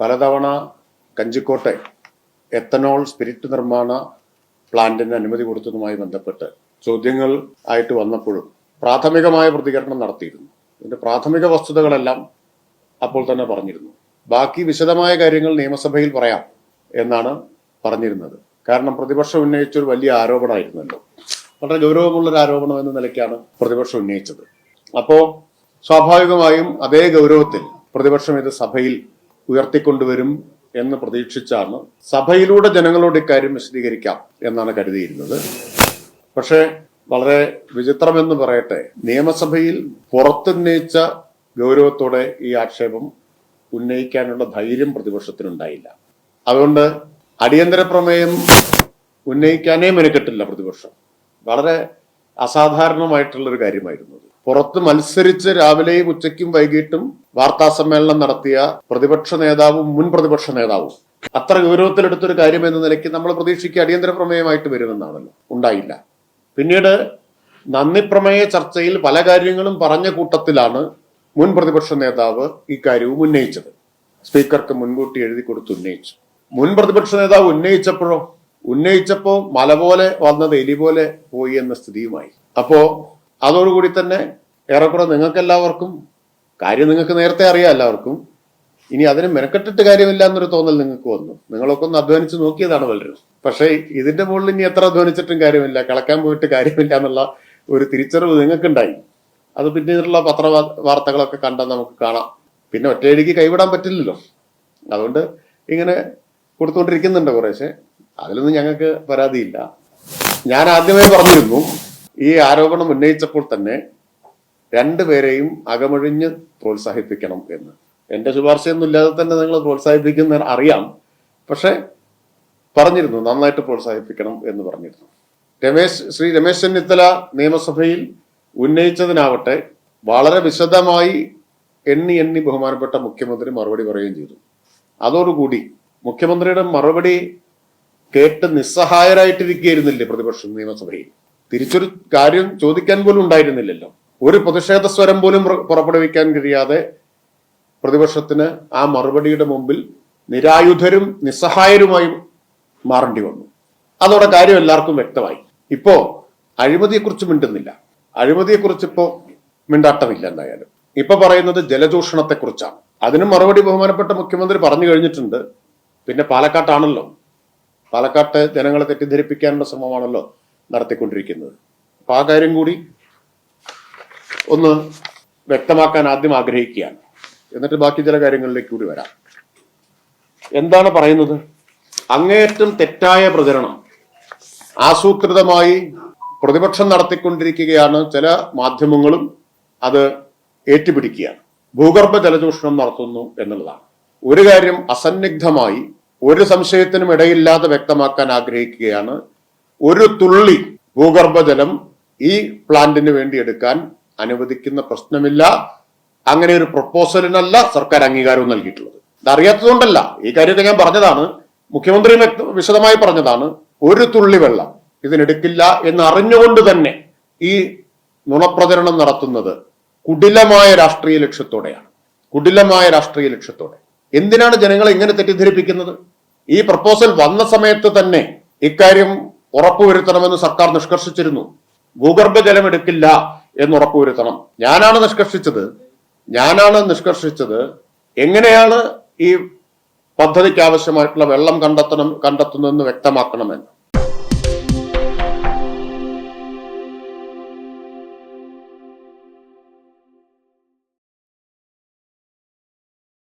പലതവണ കഞ്ചിക്കോട്ടെ ethanol spirit നിർമ്മാണ പ്ലാന്റിന് അനുമതി കൊടുത്തതുമായി ബന്ധപ്പെട്ട് ചോദ്യങ്ങൾ ആയിട്ട് വന്നപ്പോഴും പ്രാഥമികമായ പ്രതികരണം നടത്തിയിരുന്നു. ഇതിന്റെ പ്രാഥമിക വസ്തുതകളെല്ലാം അപ്പോൾ തന്നെ പറഞ്ഞിരുന്നു. ബാക്കി വിശദമായ കാര്യങ്ങൾ നിയമസഭയിൽ പറയാം എന്നാണ് പറഞ്ഞിരുന്നത്. കാരണം പ്രതിപക്ഷം ഉന്നയിച്ച ഒരു വലിയ ആരോപണമായിരുന്നല്ലോ. വളരെ ഗൗരവമുള്ള ഒരു ആരോപണം എന്ന നിലയ്ക്കാണ് പ്രതിപക്ഷം ഉന്നയിച്ചത്. അപ്പോ സ്വാഭാവികമായും അതേ ഗൗരവത്തിൽ പ്രതിപക്ഷം ഇത് സഭയിൽ ഉയർത്തിക്കൊണ്ടുവരും എന്ന് പ്രതീക്ഷിച്ചാണ് സഭയിലൂടെ ജനങ്ങളോട് ഇക്കാര്യം വിശദീകരിക്കാം എന്നാണ് കരുതിയിരുന്നത്. പക്ഷേ വളരെ വിചിത്രമെന്ന് പറയട്ടെ നിയമസഭയിൽ പുറത്തുന്നയിച്ച ഗൗരവത്തോടെ ഈ ആക്ഷേപം ഉന്നയിക്കാനുള്ള ധൈര്യം പ്രതിപക്ഷത്തിനുണ്ടായില്ല. അതുകൊണ്ട് അടിയന്തര പ്രമേയം ഉന്നയിക്കാനേ മെനക്കെട്ടില്ല പ്രതിപക്ഷം. വളരെ അസാധാരണമായിട്ടുള്ള ഒരു കാര്യമായിരുന്നു. പുറത്ത് മത്സരിച്ച് രാവിലെയും ഉച്ചയ്ക്കും വൈകിട്ടും വാർത്താ സമ്മേളനം നടത്തിയ പ്രതിപക്ഷ നേതാവും മുൻ പ്രതിപക്ഷ നേതാവും. അത്ര ഗൗരവത്തിലെടുത്തൊരു കാര്യം എന്ന നിലയ്ക്ക് നമ്മൾ പ്രതീക്ഷിക്കുക അടിയന്തര പ്രമേയമായിട്ട് വരുമെന്നാണല്ലോ. ഉണ്ടായില്ല. പിന്നീട് നന്ദി പ്രമേയ ചർച്ചയിൽ പല കാര്യങ്ങളും പറഞ്ഞ കൂട്ടത്തിലാണ് മുൻ പ്രതിപക്ഷ നേതാവ് ഈ കാര്യവും ഉന്നയിച്ചത്. സ്പീക്കർക്ക് മുൻകൂട്ടി എഴുതി കൊടുത്ത് ഉന്നയിച്ചു. മുൻ പ്രതിപക്ഷ നേതാവ് ഉന്നയിച്ചപ്പോഴോ? ഉന്നയിച്ചപ്പോ മല പോലെ വന്നത് എലി പോലെ പോയി എന്ന സ്ഥിതിയുമായി. അപ്പോ അതോടുകൂടി തന്നെ ഏറെക്കുറെ നിങ്ങൾക്ക് എല്ലാവർക്കും കാര്യം നിങ്ങൾക്ക് നേരത്തെ അറിയാം എല്ലാവർക്കും. ഇനി അതിന് മെനക്കെട്ടിട്ട് കാര്യമില്ല എന്നൊരു തോന്നൽ നിങ്ങൾക്ക് വന്നു. നിങ്ങളൊക്കെ ഒന്ന് അധ്വാനിച്ച് നോക്കിയതാണ് പലരും പക്ഷേ ഇതിന്റെ മുകളിൽ ഇനി എത്ര അധ്വാനിച്ചിട്ടും കാര്യമില്ല. കളക്കാൻ പോയിട്ട് കാര്യമില്ല എന്നുള്ള ഒരു തിരിച്ചറിവ് നിങ്ങൾക്കുണ്ടായി. അത് പിന്നീടുള്ള പത്ര വാർത്തകളൊക്കെ കണ്ടാൽ നമുക്ക് കാണാം. പിന്നെ ഒറ്റയടിക്ക് കൈവിടാൻ പറ്റില്ലല്ലോ. അതുകൊണ്ട് ഇങ്ങനെ കൊടുത്തുകൊണ്ടിരിക്കുന്നുണ്ട് കുറേശ്ശെ. അതിലൊന്നും ഞങ്ങൾക്ക് പരാതിയില്ല. ഞാൻ ആദ്യമേ പറഞ്ഞിരുന്നു ഈ ആരോപണം ഉന്നയിച്ചപ്പോൾ തന്നെ രണ്ടുപേരെയും അകമൊഴിഞ്ഞ് പ്രോത്സാഹിപ്പിക്കണം എന്ന്. എന്റെ ശുപാർശയൊന്നും ഇല്ലാതെ തന്നെ നിങ്ങൾ പ്രോത്സാഹിപ്പിക്കുന്ന അറിയാം. പക്ഷെ പറഞ്ഞിരുന്നു നന്നായിട്ട് പ്രോത്സാഹിപ്പിക്കണം എന്ന് പറഞ്ഞിരുന്നു. രമേശ് ശ്രീ രമേശ് ചെന്നിത്തല നിയമസഭയിൽ ഉന്നയിച്ചതിനാവട്ടെ വളരെ വിശദമായി എണ്ണി എണ്ണി ബഹുമാനപ്പെട്ട മുഖ്യമന്ത്രി മറുപടി പറയുകയും ചെയ്തു. അതോടുകൂടി മുഖ്യമന്ത്രിയുടെ മറുപടി കേട്ട് നിസ്സഹായരായിട്ടിരിക്കുകയായിരുന്നില്ലേ പ്രതിപക്ഷം നിയമസഭയിൽ? തിരിച്ചൊരു കാര്യം ചോദിക്കാൻ പോലും ഉണ്ടായിരുന്നില്ലല്ലോ. ഒരു പ്രതിഷേധ സ്വരം പോലും പുറപ്പെടുവിക്കാൻ കഴിയാതെ പ്രതിപക്ഷത്തിന് ആ മറുപടിയുടെ മുമ്പിൽ നിരായുധരും നിസ്സഹായരുമായി മാറേണ്ടി വന്നു. അതോടെ കാര്യം എല്ലാവർക്കും വ്യക്തമായി. ഇപ്പോ അഴിമതിയെക്കുറിച്ച് മിണ്ടുന്നില്ല. അഴിമതിയെക്കുറിച്ച് ഇപ്പോ മിണ്ടാട്ടമില്ല എന്തായാലും. ഇപ്പൊ പറയുന്നത് ജലചൂഷണത്തെക്കുറിച്ചാണ്. അതിനും മറുപടി ബഹുമാനപ്പെട്ട മുഖ്യമന്ത്രി പറഞ്ഞു കഴിഞ്ഞിട്ടുണ്ട്. പിന്നെ പാലക്കാട്ടാണല്ലോ. പാലക്കാട്ട് ജനങ്ങളെ തെറ്റിദ്ധരിപ്പിക്കാനുള്ള ശ്രമമാണല്ലോ. നടത്തിക്കൊണ്ടിരിക്കുന്നത്. അപ്പൊ ആ കാര്യം കൂടി ഒന്ന് വ്യക്തമാക്കാൻ ആദ്യം ആഗ്രഹിക്കുകയാണ്. എന്നിട്ട് ബാക്കി ചില കാര്യങ്ങളിലേക്ക് കൂടി വരാം. എന്താണ് പറയുന്നത്? അങ്ങേയറ്റം തെറ്റായ പ്രചരണം ആസൂത്രിതമായി പ്രതിപക്ഷം നടത്തിക്കൊണ്ടിരിക്കുകയാണ് ചില മാധ്യമങ്ങളും അത് ഏറ്റുപിടിക്കുകയാണ്. ഭൂഗർഭ ജലചൂഷണം നടത്തുന്നു എന്നുള്ളതാണ്. ഒരു കാര്യം അസന്നിഗ്ധമായി ഒരു സംശയത്തിനും ഇടയില്ലാതെ വ്യക്തമാക്കാൻ ആഗ്രഹിക്കുകയാണ് ഒരു തുള്ളി ഭൂഗർഭജലം ഈ പ്ലാന്റിന് വേണ്ടി എടുക്കാൻ അനുവദിക്കുന്ന പ്രശ്നമില്ല. അങ്ങനെ ഒരു പ്രപ്പോസലിനല്ല സർക്കാർ അംഗീകാരവും നൽകിയിട്ടുള്ളത്. അറിയാത്തതുകൊണ്ടല്ല ഈ കാര്യത്തെ ഞാൻ പറഞ്ഞതാണ്. മുഖ്യമന്ത്രി വിശദമായി പറഞ്ഞതാണ്. ഒരു തുള്ളി വെള്ളം ഇതിനെടുക്കില്ല എന്ന് അറിഞ്ഞുകൊണ്ട് തന്നെ ഈ നുണപ്രചരണം നടത്തുന്നത് കുടിലമായ രാഷ്ട്രീയ ലക്ഷ്യത്തോടെയാണ്. കുടിലമായ രാഷ്ട്രീയ ലക്ഷ്യത്തോടെ. എന്തിനാണ് ജനങ്ങളെ ഇങ്ങനെ തെറ്റിദ്ധരിപ്പിക്കുന്നത്? ഈ പ്രപ്പോസൽ വന്ന സമയത്ത് തന്നെ ഇക്കാര്യം ഉറപ്പുവരുത്തണമെന്ന് സർക്കാർ നിഷ്കർഷിച്ചിരുന്നു. ഭൂഗർഭജലം എടുക്കില്ല എന്ന് ഉറപ്പുവരുത്തണം. ഞാനാണ് നിഷ്കർഷിച്ചത്. ഞാനാണ് നിഷ്കർഷിച്ചത്. എങ്ങനെയാണ് ഈ പദ്ധതിക്ക് ആവശ്യമായിട്ടുള്ള വെള്ളം കണ്ടെത്തണം കണ്ടെത്തുന്നതെന്ന് വ്യക്തമാക്കണമെന്ന്.